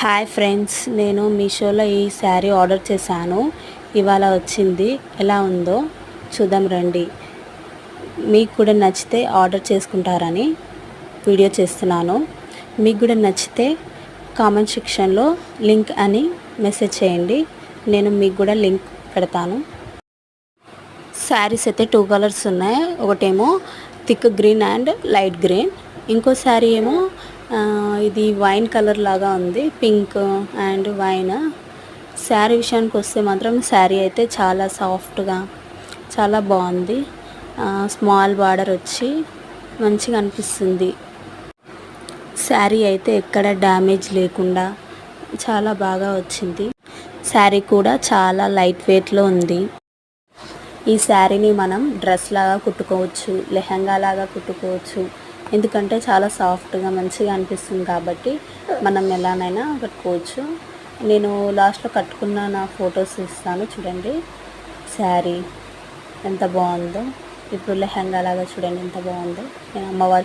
Hi friends నేను మీషోలో ఈ శారీ ఆర్డర్ చేశాను. ఇవాళ వచ్చింది. ఎలా ఉందో చూద్దాం రండి. మీకు కూడా నచ్చితే ఆర్డర్ చేసుకుంటారని వీడియో చేస్తున్నాను. మీకు కూడా నచ్చితే కామెంట్ సెక్షన్లో లింక్ అని మెసేజ్ చేయండి. నేను మీకు కూడా లింక్ పెడతాను. శారీస్ అయితే టూ కలర్స్ ఉన్నాయి. ఒకటేమో thick green and light green ఇంకో శారీ ఏమో ఇది వైన్ కలర్ లాగా ఉంది పింక్ అండ్ వైన్. శారీ విషయానికి వస్తే మాత్రం శారీ అయితే చాలా సాఫ్ట్గా చాలా బాగుంది. స్మాల్ బార్డర్ వచ్చి మంచిగా అనిపిస్తుంది. శారీ అయితే ఎక్కడ డ్యామేజ్ లేకుండా చాలా బాగా వచ్చింది. శారీ కూడా చాలా లైట్ వెయిట్లో ఉంది. ఈ శారీని మనం డ్రెస్ లాగా కుట్టుకోవచ్చు లెహంగా లాగా కుట్టుకోవచ్చు ఎందుకంటే చాలా సాఫ్ట్గా మంచిగా అనిపిస్తుంది కాబట్టి మనం ఎలానైనా కట్టుకోవచ్చు. నేను లాస్ట్లో కట్టుకున్న నా ఫొటోస్ ఇస్తాను చూడండి. శారీ ఎంత బాగుందో. ఇప్పుడు లెహంగా లాగా చూడండి ఎంత బాగుందో. నేను అమ్మవారి